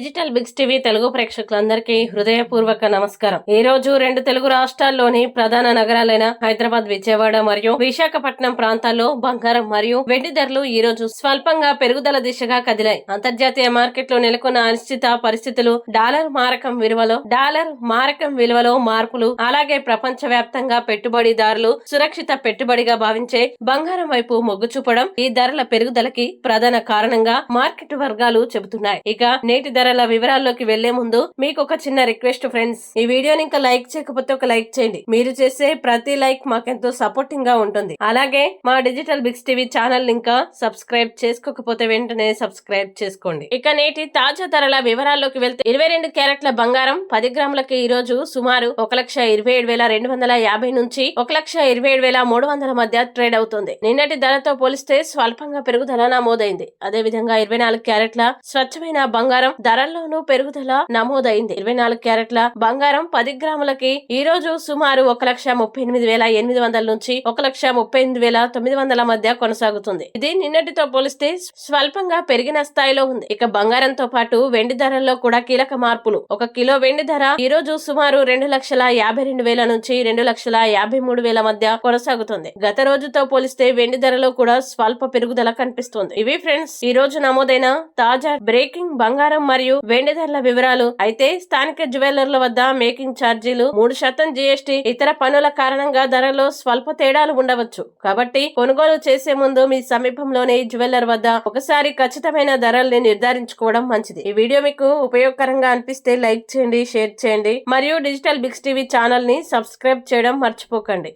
Digital bigs TV Telugu ప్రేక్షకులందరికీ హృదయపూర్వక నమస్కారం. ఈ రోజు రెండు తెలుగు రాష్ట్రాల్లోని ప్రధాన నగరాలైన హైదరాబాద్ విజయవాడ మరియు విశాఖపట్నం ప్రాంతాల్లో బంగారం మరియు వెండి ధరలు ఈ రోజు స్వల్పంగా పెరుగుదల దిశగా కదిలాయి. అంతర్జాతీయ మార్కెట్లో నెలకొన్న అనిశ్చిత పరిస్థితులు డాలర్ మారకం విలువలో డాలర్ మారకం విలువలో మార్పులు అలాగే ప్రపంచ వ్యాప్తంగా పెట్టుబడిదారులు సురక్షిత పెట్టుబడిగా భావించే బంగారం వైపు మొగ్గు చూపడం ఈ ధరల పెరుగుదలకి ప్రధాన కారణంగా మార్కెట్ వర్గాలు చెబుతున్నాయి. ఇక నేటి ధర ధరల వివరాల్లోకి వెళ్ళే ముందు మీకు ఒక చిన్న రిక్వెస్ట్ ఫ్రెండ్స్. ఈ వీడియోని ఇంకా లైక్ చేయకపోతే ఒక లైక్ చేయండి. మీరు చేసే ప్రతి లైక్ మాకెంతో సపోర్టింగ్గా ఉంటుంది. అలాగే మా డిజిటల్ బిగ్స్ టీవీ ఛానల్ ఇంకా సబ్స్క్రైబ్ చేసుకోకపోతే వెంటనే సబ్స్క్రైబ్ చేసుకోండి. ఇక నేటి తాజా ధరల వివరాల్లోకి వెళ్తే ఇరవై రెండు క్యారెట్ల బంగారం పది గ్రాములకి ఈ రోజు సుమారు ఒక లక్ష ఇరవై ఏడు వేల రెండు వందల యాభై నుంచి ఒక లక్ష ఇరవై ఏడు వేల మూడు వందల మధ్య ట్రేడ్ అవుతుంది. నిన్నటి ధరతో పోలిస్తే స్వల్పంగా పెరుగుదల నమోదైంది. అదే విధంగా ఇరవై నాలుగు క్యారెట్ల స్వచ్ఛమైన బంగారం ధర ధరల్లోనూ పెరుగుదల నమోదైంది. ఇరవై నాలుగు క్యారెట్ల బంగారం పది గ్రాములకి ఈ రోజు సుమారు ఒక లక్ష ముప్పై ఎనిమిది వేల ఎనిమిది వందల నుంచి ఒక లక్ష ముప్పై ఎనిమిది వేల తొమ్మిది వందల మధ్య కొనసాగుతుంది. ఇది నిన్నటితో పోలిస్తే స్వల్పంగా పెరిగిన స్థాయిలో ఉంది. ఇక బంగారంతో పాటు వెండి ధరల్లో కూడా కీలక మార్పులు. ఒక కిలో వెండి ధర ఈ రోజు సుమారు రెండు లక్షల యాభై రెండు వేల నుంచి రెండు లక్షల యాభై మూడు వేల మధ్య కొనసాగుతుంది. గత రోజుతో పోలిస్తే వెండి ధరలో కూడా స్వల్ప పెరుగుదల కనిపిస్తుంది. ఇవి ఫ్రెండ్స్ ఈ రోజు నమోదైన తాజా బ్రేకింగ్ బంగారం మరియు మరియు వెండి ధరల వివరాలు. అయితే స్థానిక జ్యువెలర్ల వద్ద మేకింగ్ ఛార్జీలు మూడు శాతం జీఎస్టీ ఇతర పనుల కారణంగా ధరలో స్వల్ప తేడాలు ఉండవచ్చు. కాబట్టి కొనుగోలు చేసే ముందు మీ సమీపంలోని జ్యువెలర్ వద్ద ఒకసారి ఖచ్చితమైన ధరల్ని నిర్ధారించుకోవడం మంచిది. ఈ వీడియో మీకు ఉపయోగకరంగా అనిపిస్తే లైక్ చేయండి షేర్ చేయండి. మరియు డిజిటల్ బిగ్స్ టీవీ ఛానల్ని సబ్స్క్రైబ్ చేయడం మర్చిపోకండి.